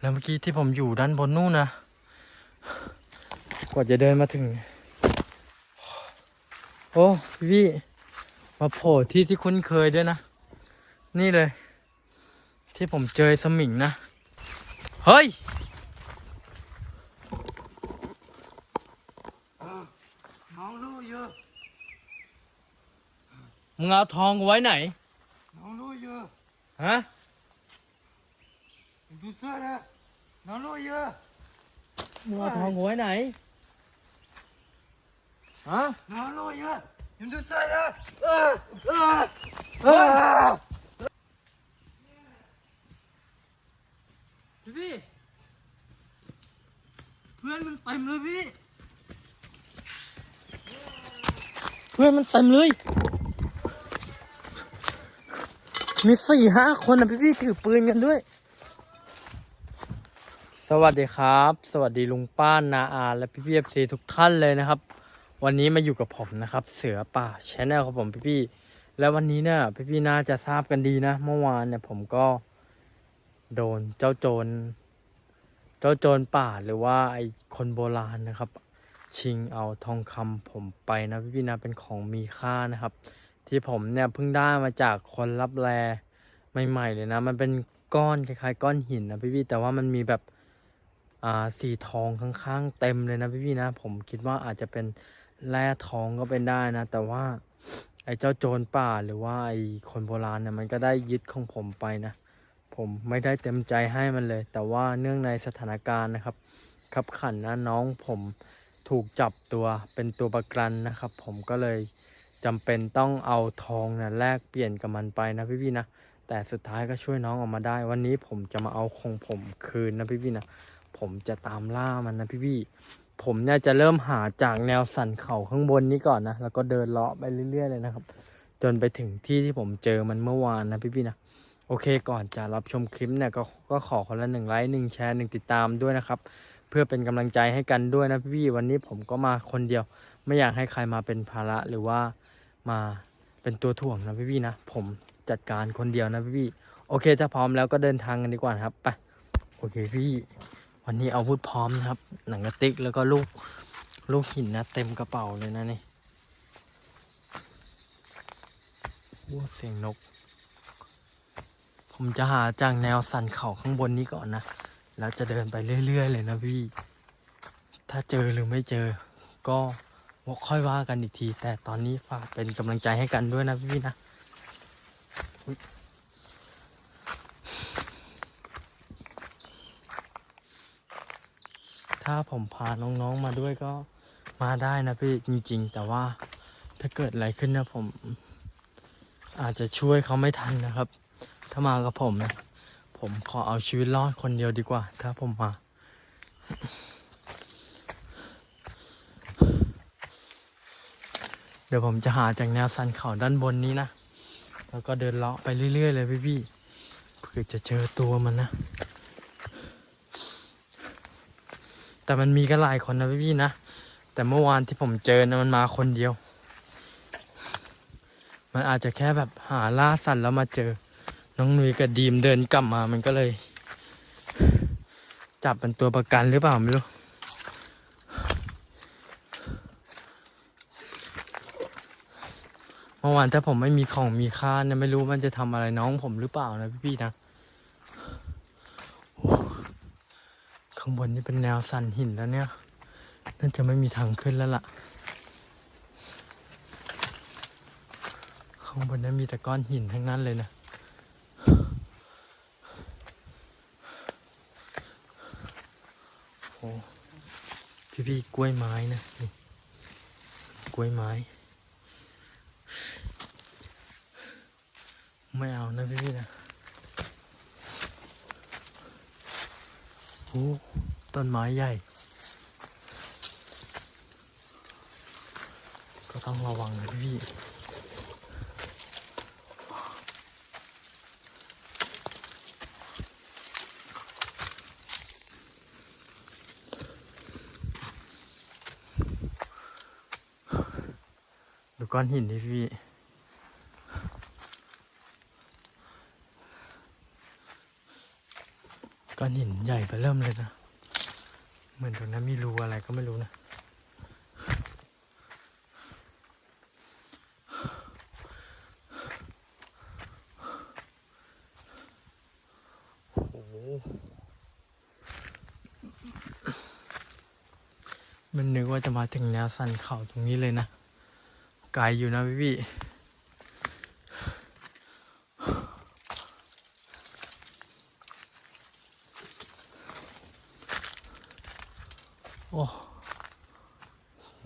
แล้วเมื่อกี้ที่ผมอยู่ด้านบนนู่นนะ กว่าจะเดินมาถึง โอ้พี่มาโผล่ที่ที่คุ้นเคยด้วยนะ นี่เลย ที่ผมเจอสมิงนะ เฮ้ย น้องรู้เยอะ มึงเอาทองกูไว้ไหน น้องรู้เยอะ ฮะ ดูเสื้อนะน้องรู้เยอะมึงเอาทองกูไว้ไหน ฮะ น้องรู้เยอะยังดูเสื้อนะเออเออเออพี่พี่ เพื่อนมันเต็มเลยพี่ เพื่อนมันเต็มเลย มีสี่ห้าคนนะพี่พี่ถือปืนกันด้วย สวัสดีครับ สวัสดีลุงป้านาอา และพี่พี่เอฟซีทุกท่านเลยนะครับ วันนี้มาอยู่กับผมนะครับ เสือป่าชแนลครับผมพี่พี่ๆแล้ววันนี้เนี่ยพี่พี่ๆน่าจะทราบกันดีนะ เมื่อวานเนี่ยผมก็โดนเจ้าโจร เจ้าโจรป่าหรือว่าไอ้คนโบราณนะครับ ชิงเอาทองคำผมไปนะพี่พี่นะเป็นของมีค่านะครับ ที่ผมเนี่ยเพิ่งได้มาจากคนรับแลใหม่ๆเลยนะ มันเป็นก้อนคล้ายๆ ก้อนหินนะพี่พี่ๆแต่ว่ามันมีแบบ สีทองข้างๆเต็มเลยนะพี่ๆนะ ผมคิดว่าอาจจะเป็นแร่ทองก็เป็นได้นะ แต่ว่าไอ้เจ้าโจรป่าหรือว่าไอ้คนโบราณเนี่ยมันก็ได้ยึดของผมไปนะ ผมไม่ได้เต็มใจให้มันเลย แต่ว่าเนื่องในสถานการณ์นะครับขับขันนะน้องผมถูกจับตัวเป็นตัวประกันนะครับ ผมก็เลยจำเป็นต้องเอาทองนะแลกเปลี่ยนกับมันไปนะพี่ๆนะแต่สุดท้ายก็ช่วยน้องออกมาได้ วันนี้ผมจะมาเอาของผมคืนนะพี่ๆนะ ผมจะตามล่ามันนะพี่ๆผมเนี่ยจะเริ่มหาจากแนวสันเขาข้างบนนี้ก่อนนะ แล้วก็เดินเลาะไปเรื่อยๆเลยนะครับ จนไปถึงที่ที่ผมเจอมันเมื่อวานนะพี่ๆนะโอเคก่อนจะรับชมคลิปเนี่ยก็ก็ขอคนละหนึ่งไลค์หนึ่งแชร์หนึ่งติดตามด้วยนะครับ เพื่อเป็นกำลังใจให้กันด้วยนะพี่ๆวันนี้ผมก็มาคนเดียว ไม่อยากให้ใครมาเป็นภาระหรือว่ามาเป็นตัวถ่วงนะพี่ๆนะ ผมจัดการคนเดียวนะพี่ๆโอเคถ้าพร้อมแล้วก็เดินทางกันดีกว่านะครับไปโอเคพี่ วันนี้อาวุธพร้อมนะครับ หนังกระติกแล้วก็ลูกลูกหินนะ เต็มกระเป๋าเลยนะนี่โอ้เสียงนก ผมจะหาจากแนวสันเขาข้างบนนี้ก่อนนะ แล้วจะเดินไปเรื่อย ๆ เลยนะพี่ ถ้าเจอหรือไม่เจอ ก็ค่อยว่ากันอีกที แต่ตอนนี้ฝากเป็นกำลังใจให้กันด้วยนะพี่นะอุ๊ย ถ้าผมพาน้องๆมาด้วยก็มาได้นะพี่จริง ๆ แต่ว่าถ้าเกิดอะไรขึ้นนะผม อาจจะช่วยเขาไม่ทันนะครับ ถ้ามากับผมนะผมขอเอาชีวิตรอดคนเดียวดีกว่า ถ้าผมมา เดี๋ยวผมจะหาจากแนวสันเขาด้านบนนี้นะ แล้วก็เดินเลาะไปเรื่อยๆเลยพี่ๆเพื่อจะเจอตัวมันนะ แต่มันมีกันหลายคนนะพี่ๆนะ แต่เมื่อวานที่ผมเจอนะมันมาคนเดียว มันอาจจะแค่แบบหาล่าสัตว์แล้วมาเจอ น้องนุ้ยกับดีมเดินกลับมามันก็เลย จับเป็นตัวประกันหรือเปล่าไม่รู้เมื่อวานถ้าผมไม่มีของมีค่าเนี่ยไม่รู้มันจะทำอะไรน้องผมหรือเปล่านะพี่ๆนะโอ้ข้างบนนี่เป็นแนวสันหินแล้วเนี่ย น่าจะไม่มีทางขึ้นแล้วล่ะ ข้างบนนั้นมีแต่ก้อนหินทั้งนั้นเลยนะโอ้พี่พี่ๆกล้วยไม้นะนี่กล้วยไม้ ไม่เอานะพี่พี่ๆนะ โอ้ ต้นไม้ใหญ่ ก็ต้องระวังนะพี่ดูก้อนหินดิพี่ ก้อนหินใหญ่ไปเริ่มเลยนะ เหมือนตรงนั้นมีรูอะไรก็ไม่รู้นะโอ้โหมันนึกว่าจะมาถึงแนวสันเขาตรงนี้เลยนะ ไกลอยู่นะพี่พี่ โอ้โห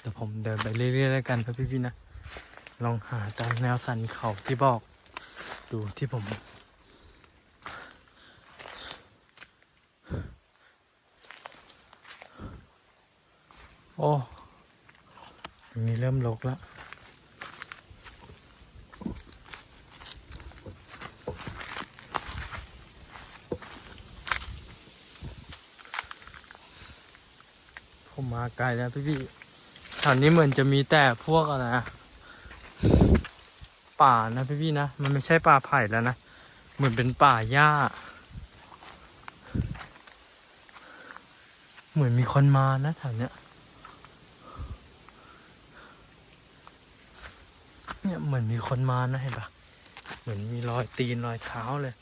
เดี๋ยวผมเดินไปเรื่อยๆแล้ว กันครับพี่พี่ๆนะ ลองหาตามแนวสันเขาที่บอกดูที่ผม โอ้ตรงนี้เริ่มรกแล้วผมมาไกลแล้วพี่พี่ๆ แถวนี้เหมือนจะมีแต่พวกอะไรนะป่านะพี่พี่นะ มันไม่ใช่ป่าไผ่แล้วนะ เหมือนเป็นป่าหญ้า เหมือนมีคนมานะแถวเนี้ยเนี่ยเหมือนมีคนมานะเห็นปะเหมือนมีรอยตีนรอยเท้าเลย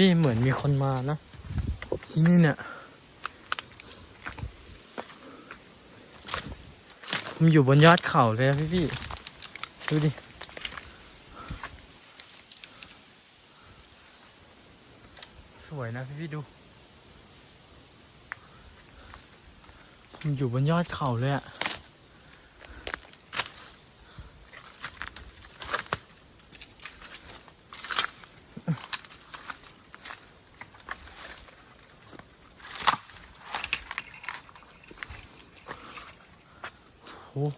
พี่เหมือนมีคนมานะ ที่นี่เนี่ย ผมอยู่บนยอดเขาเลยอะพี่พี่ ดูดิ สวยนะพี่พี่ดู ผมอยู่บนยอดเขาเลยอะโอ้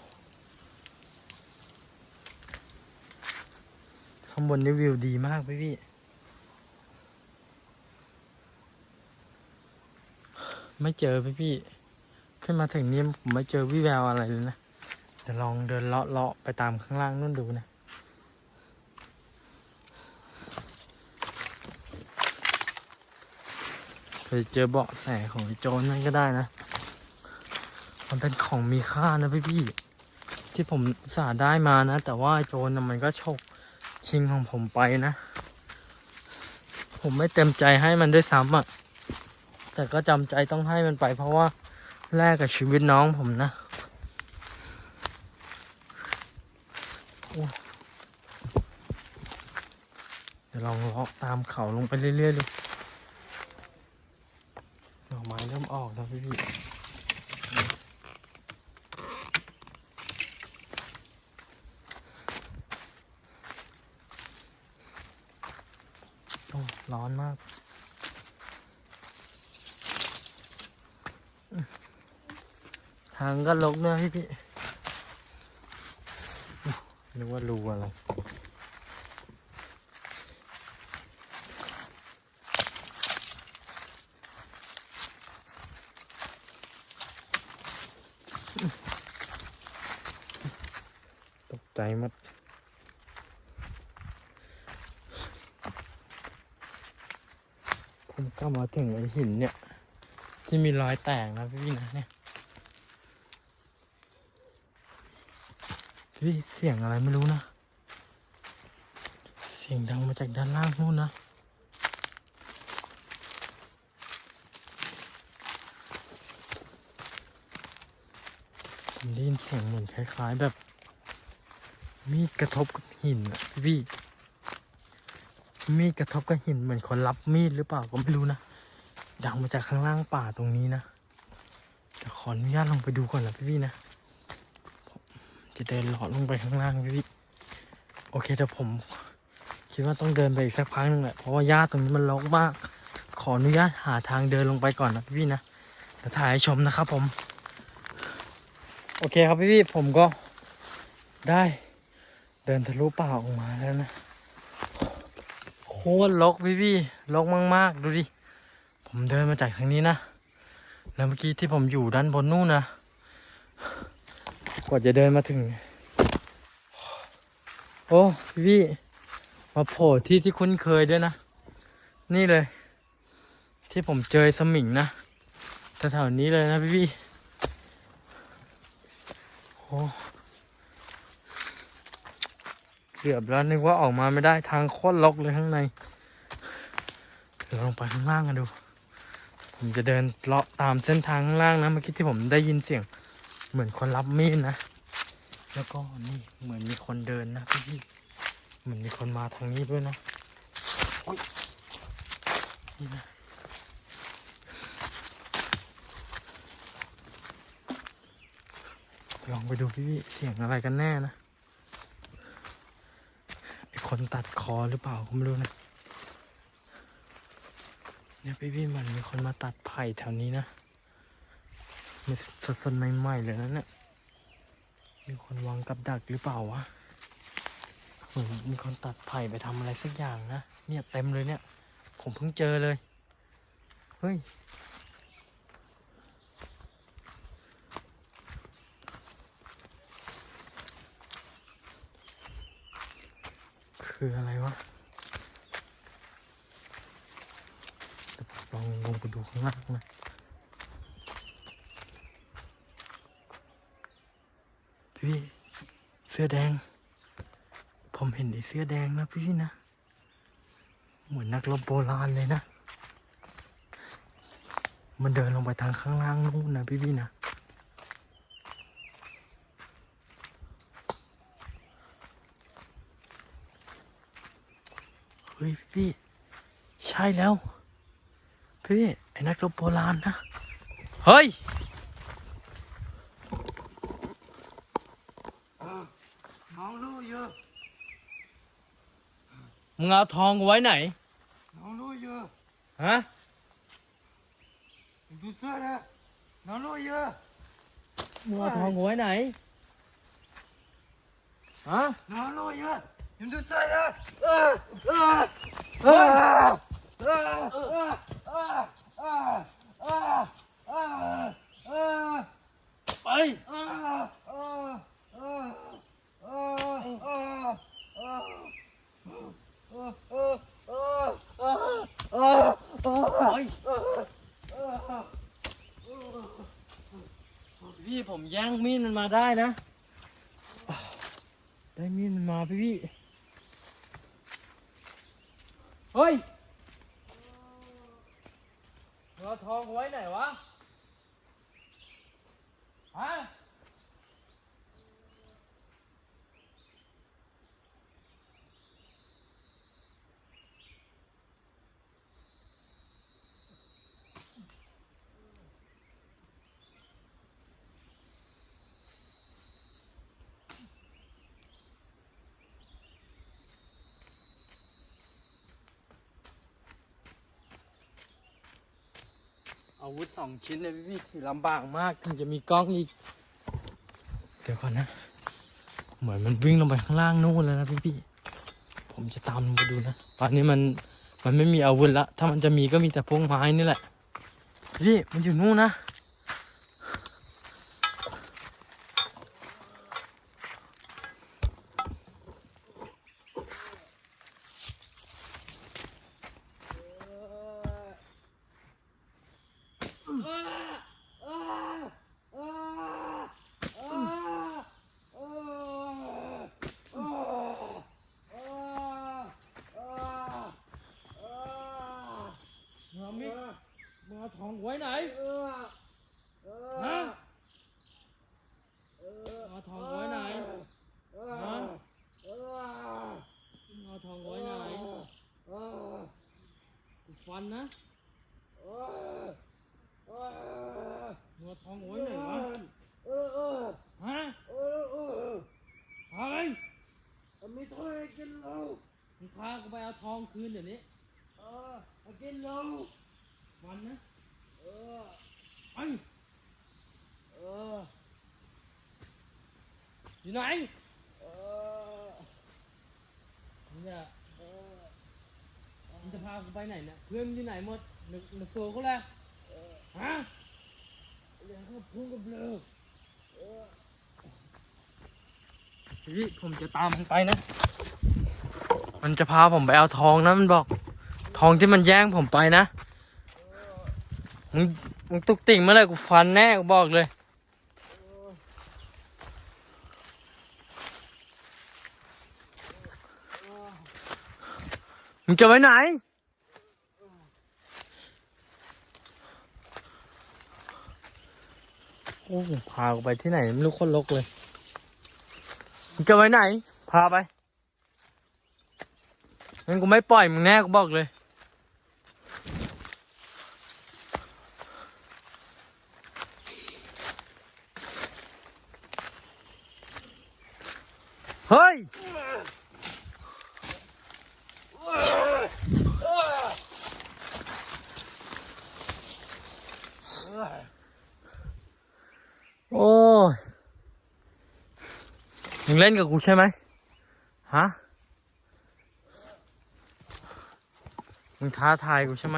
ข้างบนนี่วิวดีมากพี่พี่ ไม่เจอพี่พี่ขึ้นมาถึงนี่ผมไม่เจอวี่แววอะไรเลยนะเดี๋ยวลองเดินเลาะเลาะไปตามข้างล่างนู่นดูนะไปเจอเบาะแสของโจรนั่นก็ได้นะ มันเป็นของมีค่านะพี่พี่ที่ผมสาได้มานะ แต่ว่าโจรน่ะมันก็ฉกชิงของผมไปนะ ผมไม่เต็มใจให้มันด้วยซ้ำอะ แต่ก็จำใจต้องให้มันไป เพราะว่าแลกกับชีวิตน้องผมนะเดี๋ยวลองเลาะตามเขาลงไปเรื่อยๆดูดอกไม้เริ่มออกแล้วพี่ร้อนมาก ทางก็ลกเนอะพี่พี่นึกว่ารูอะไรตกใจหมดผมก็มาถึงไอ้หินเนี่ย ที่มีรอยแตกนะพี่นะเนี่ยพี่เสียงอะไรไม่รู้นะ เสียงดังมาจากด้านล่างนู่นนะผมได้ยินเสียงเหมือนคล้ายๆแบบ มีดกระทบกับหินอะพี่มีดกระทบกับหินเหมือนคนรับมีดหรือเปล่าก็ไม่รู้นะ ดังมาจากข้างล่างป่าตรงนี้นะแต่ขออนุญาตลงไปดูก่อนนะพี่พี่นะจะเดินหลอดลงไปข้างล่างพี่พี่โอเคแต่ผมคิดว่าต้องเดินไปอีกสักพักหนึ่งแหละเพราะว่าหญ้าตรงนี้มันรกมาก ขออนุญาตหาทางเดินลงไปก่อนนะพี่พี่นะจะถ่ายให้ชมนะครับผม โอเคครับพี่พี่ผมก็ได้เดินทะลุป่าออกมาแล้วนะโคตรรกพี่พี่รกมากๆ ดูดิ ผมเดินมาจากทางนี้นะ แล้วเมื่อกี้ที่ผมอยู่ด้านบนนู่นนะ กว่าจะเดินมาถึง โอ้พี่มาโผล่ที่ที่คุ้นเคยด้วยนะ นี่เลย ที่ผมเจอสมิงนะแถวๆนี้เลยนะพี่พี่โอ้เกือบแล้วนึกว่าออกมาไม่ได้ทางโคตรล็อกเลยข้างใน เดี๋ยวลงไปข้างล่างกันดู ผมจะเดินเลาะตามเส้นทางข้างล่างนะเมื่อกี้ที่ผมได้ยินเสียง เหมือนคนรับมีดนะ แล้วก็นี่เหมือนมีคนเดินนะพี่เหมือนมีคนมาทางนี้ด้วยนะนี่นะลองไปดูพี่เสียงอะไรกันแน่นะไอคนตัดคอหรือเปล่าผมไม่รู้นะ เนี่ยพี่พี่มันมีคนมาตัดไผ่แถวนี้นะมีสดสดใหม่ๆเลยนะเนี่ย มีคนวางกับดักหรือเปล่าวะเหมือนมีคนตัดไผ่ไปทำอะไรสักอย่างนะ เนี่ยเต็มเลยเนี่ย ผมเพิ่งเจอเลย เฮ้ย คืออะไรวะ ลองลงไปดูข้างล่างนะพี่เสื้อแดง ผมเห็นไอ้เสื้อแดงนะพี่นะ เหมือนนักรบโบราณเลยนะ มันเดินลงไปทางข้างล่างนู่นนะพี่พี่นะเฮ้ยพี่ ใช่แล้ว พี่ไอ้นักรบโบราณนะ เฮ้ย น้องรู้เยอะ มึงเอาทองไว้ไหน น้องรู้เยอะฮะดูเสื้อนะน้องรู้เยอะ มึงเอาทองไว้ไหน ฮะ น้องรู้เยอะยังดูเสื้อนะเออเออ ไปพี่ผมแย่งมีดมันมาได้นะ ได้มีดมันมาพี่พี่ เฮ้ย ทองไว้ไหนวะฮะ อาวุธสองชิ้นเลยพี่พี่ถือลำบากมากถึงจะมีกล้องอีก เดี๋ยวก่อนนะ เหมือนมันวิ่งลงไปข้างล่างนู่นแล้วนะพี่พี่ผมจะตามลงไปดูนะ ตอนนี้มันมันไม่มีอาวุธละ ถ้ามันจะมีก็มีแต่พวกไม้นี่แหละ พี่มันอยู่นู่นนะ มึงเอามีด มึงเอาทองไว้ไหนฮะเอาทองไว้ไหนฮะมึงเอาทองไว้ไหนกูฟันนะมึงเอาทองไว้ไหนวะฮะอะไรมีถ้วยกินเหล้ามึงพากูไปเอาทองคืนเดี๋ยวนี้เออกินเหล้า วันนะ เออไปเออยู่ไหน เออมึงจะเออมึงจะพากูไปไหนเนี่ย เพื่อนอยู่ไหนหมดหนึ่งหนึ่งโซ่เขาแล้วฮะเรื่องเขาพูงกับเลิกออพี่ผมจะตามมันไปนะ มันจะพาผมไปเอาทองนะมันบอก ทองที่มันแย่งผมไปนะ มึงมึงตุกติ่งเมื่อไรกูฟันแน่กูบอกเลย มึงจะไปไหน โอ้พากูไปที่ไหนไม่รู้คนลกเลย มึงจะไปไหน พาไปงั้นกูไม่ปล่อยมึงแน่กูบอกเลย เฮ้ย โอ้ยมึงเล่นกับกูใช่ไหมฮะ มึงท้าทายกูใช่ไหม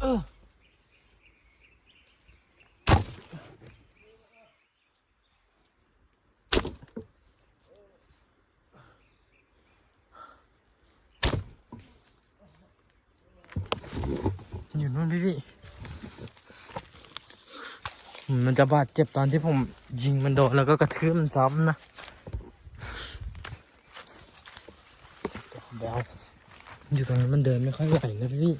เอออยู่นู่นพี่พี่ มันจะบาดเจ็บตอนที่ผมยิงมันโดนแล้วก็กระทืบมันซ้ำนะเดี๋ยวอยู่ตรงนี้มันเดินไม่ค่อยไหวนะพี่พี่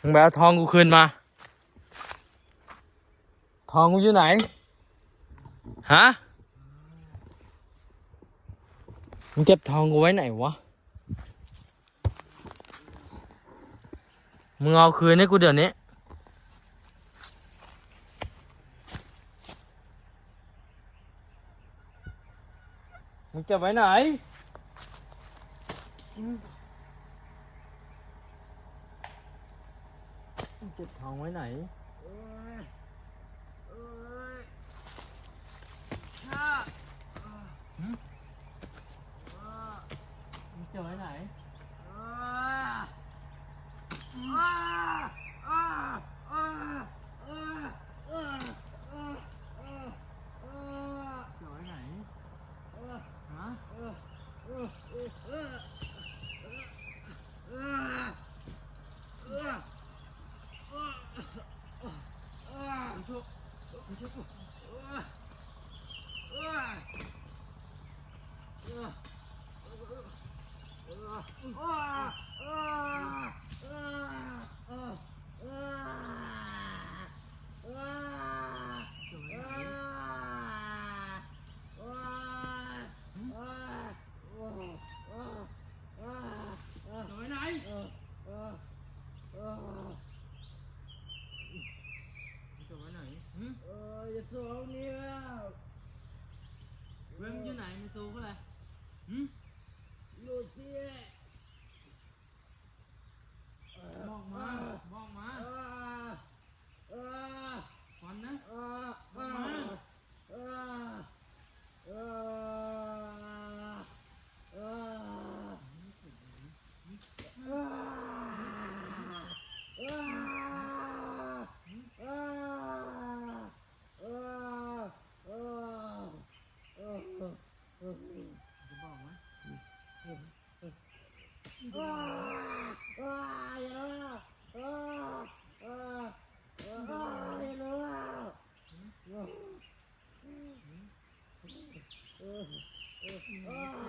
มึงไปเอาทองกูคืนมา ทองกูอยู่ไหน ฮะ มึงเก็บทองกูไว้ไหนวะ มึงเอาคืนให้กูเดี๋ยวนี้ มึงจะไปไหน มึงเก็บทองไว้ไหน มึงเก็บไว้ไหน เรื่งอยู่ไหนในซูเท่าไหร่หืม อยู่ Oh.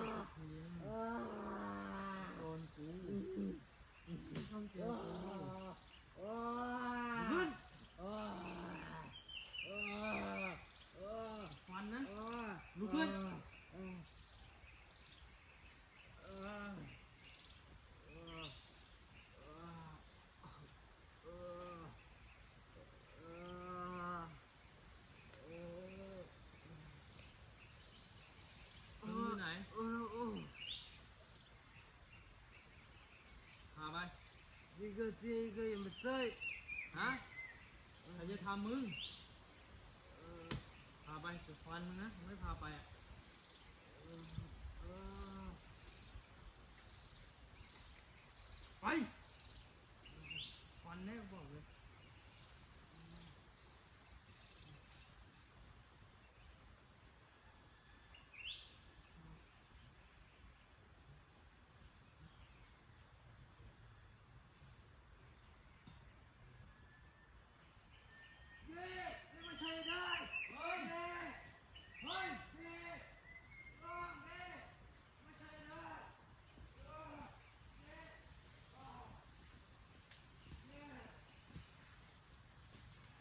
ก็ตีก็ยังไม่ตีฮะใครจะทำมึงพาไปสุดฟันมึงนะไม่พาไปอะไปฟันแน่บอกเลย เย้นี่ไม่ใช่ได้เฮ้ยเย้เฮ้ยเย้ร้องเย้ไม่ใช่ได้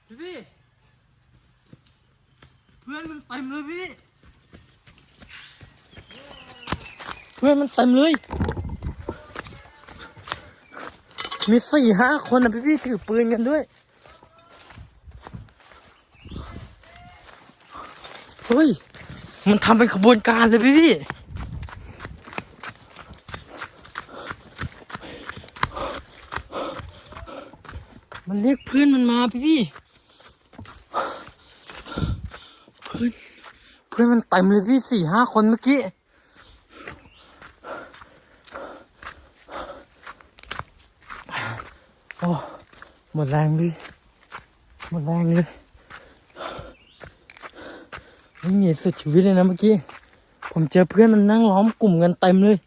พี่พี่เพื่อน มันเต็มเลยพี่ เพื่อนมันเต็มเลย มีสี่ห้าคนนะพี่พี่ถือปืนกันด้วย เฮ้ย มันทำเป็นขบวนการเลยพี่พี่ มันเรียกเพื่อนมันมาพี่พี่ เพื่อนเพื่อนมันเต็มเลยพี่สี่ห้าคนเมื่อกี้ โอ้หมดแรงพี่หมดแรงเลยไม่มีสุดชีวิตเลยนะเมื่อกี้ ผมเจอเพื่อนมันนั่งล้อมกลุ่มกันเต็มเลย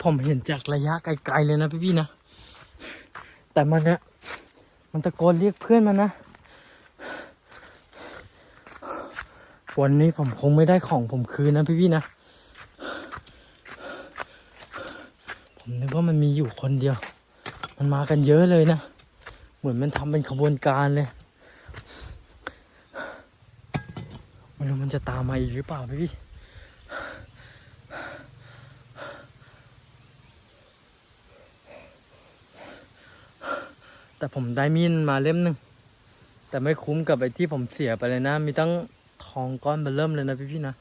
ผมเห็นจากระยะไกลๆเลยนะพี่ๆนะ แต่มันนะมันตะโกนเรียกเพื่อนมันนะ วันนี้ผมคงไม่ได้ของผมคืนนะพี่ๆนะ ผมนึกว่ามันมีอยู่คนเดียว มันมากันเยอะเลยนะ เหมือนมันทำเป็นขบวนการเลยไม่รู้มันจะตามมาอีกหรือเปล่าพี่แต่ผมได้มีดมาเล่มหนึ่งแต่ไม่คุ้มกับไอ้ที่ผมเสียไปเลยนะ มีตั้ง ทองก้อนเบเริ่มเลยนะพี่พี่นะ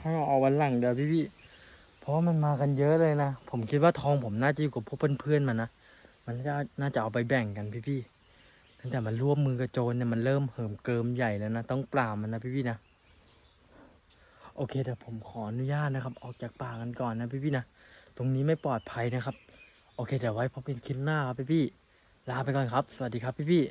ให้เอาวันหลังเดี๋ยวพี่พี่เพราะมันมากันเยอะเลยนะ ผมคิดว่าทองผมน่าจะอยู่กับพวกเพื่อนๆมันนะ มันน่าน่าจะเอาไปแบ่งกันพี่พี่ตั้งแต่มันร่วมมือกับโจรเนี่ยมันเริ่มเหิมเกิมใหญ่แล้วนะ ต้องปราบมันนะพี่พี่นะ โอเคเดี๋ยวผมขออนุญาตนะครับ ออกจากป่ากันก่อนนะพี่พี่นะ ตรงนี้ไม่ปลอดภัยนะครับ โอเคเดี๋ยวไว้พบกันคลิปหน้าครับพี่พี่ ลาไปก่อนครับ สวัสดีครับพี่พี่